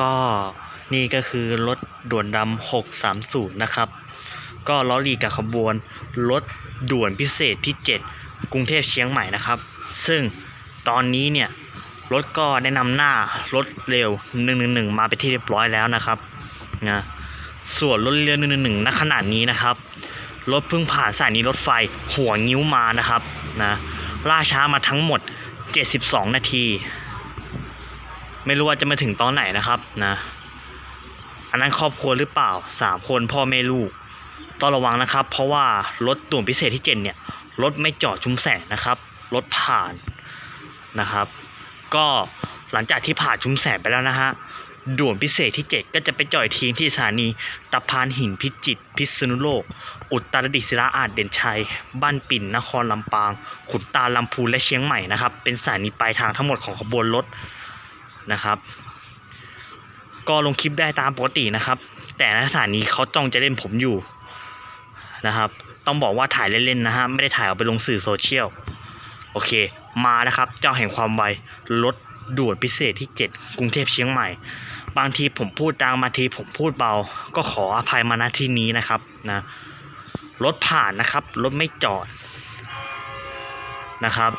ก็นี่ก็คือรถด่วนดำ630 นะครับ ก็ล้อลีกับขบวนรถด่วนพิเศษที่ 7 กรุงเทพเชียงใหม่นะครับ ซึ่งตอนนี้เนี่ยรถก็ได้นำหน้ารถเร็ว 111 มาไปที่เรียบร้อยแล้วนะครับนะส่วนรถเร็ว111ณขนาดนี้นะครับรถเพิ่งผ่านสถานีรถไฟหัวงิ้วมานะครับนะล่าช้ามาทั้งหมด 72 นาที ไม่รู้ว่าจะมาถึงตอนไหนนะครับนะ อันนั้นครอบครัวหรือเปล่าสามคนพ่อแม่ลูก ต้องระวังนะครับ เพราะว่ารถด่วนพิเศษที่เจ็ดเนี่ยรถไม่จอดชุมแสงนะครับรถผ่านนะครับ ก็หลังจากที่ผ่านชุมแสงไปแล้วนะฮะด่วนพิเศษที่ 7 ก็จะไปจอดทีที่สถานีตะพานหินพิจิตรพิษณุโลก อุตรดิตถ์ศิลาอาจเด่นชัย บ้านปิ่นนครลำปาง ขุนตาลลำพูนและเชียงใหม่นะครับ เป็นสถานีปลายทางทั้งหมดของขบวนรถ นะครับ ก็ลงคลิปได้ตามปกตินะครับ แต่ในสถานีเขาจ้องจะเล่นผมอยู่นะครับ ต้องบอกว่าถ่ายเล่นๆนะฮะไม่ได้ถ่ายเอาไปลงสื่อโซเชียลโอเค มานะครับ เจ้าแห่งความไวรถด่วนพิเศษที่ 7 กรุงเทพเชียงใหม่ บางทีผมพูดดังบางทีผมพูดเบา ก็ขออภัยมาณที่นี้นะครับนะรถผ่านนะครับรถไม่จอดนะครับ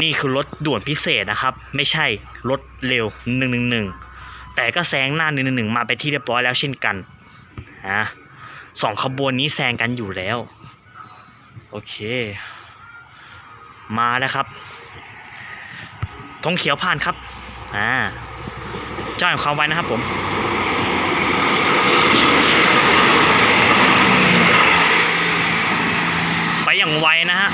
นี่คือรถด่วนพิเศษนะครับ ไม่ใช่รถเร็ว 111 แต่ก็แซงหน้า 111 มาไปที่เรียบร้อยแล้วเช่นกันนะสองขบวนนี้แซงกันอยู่แล้ว โอเค มาแล้วครับธงเขียวผ่านครับอ่าจ้าแห่งความไวนะครับผมไปอย่างไวนะฮะ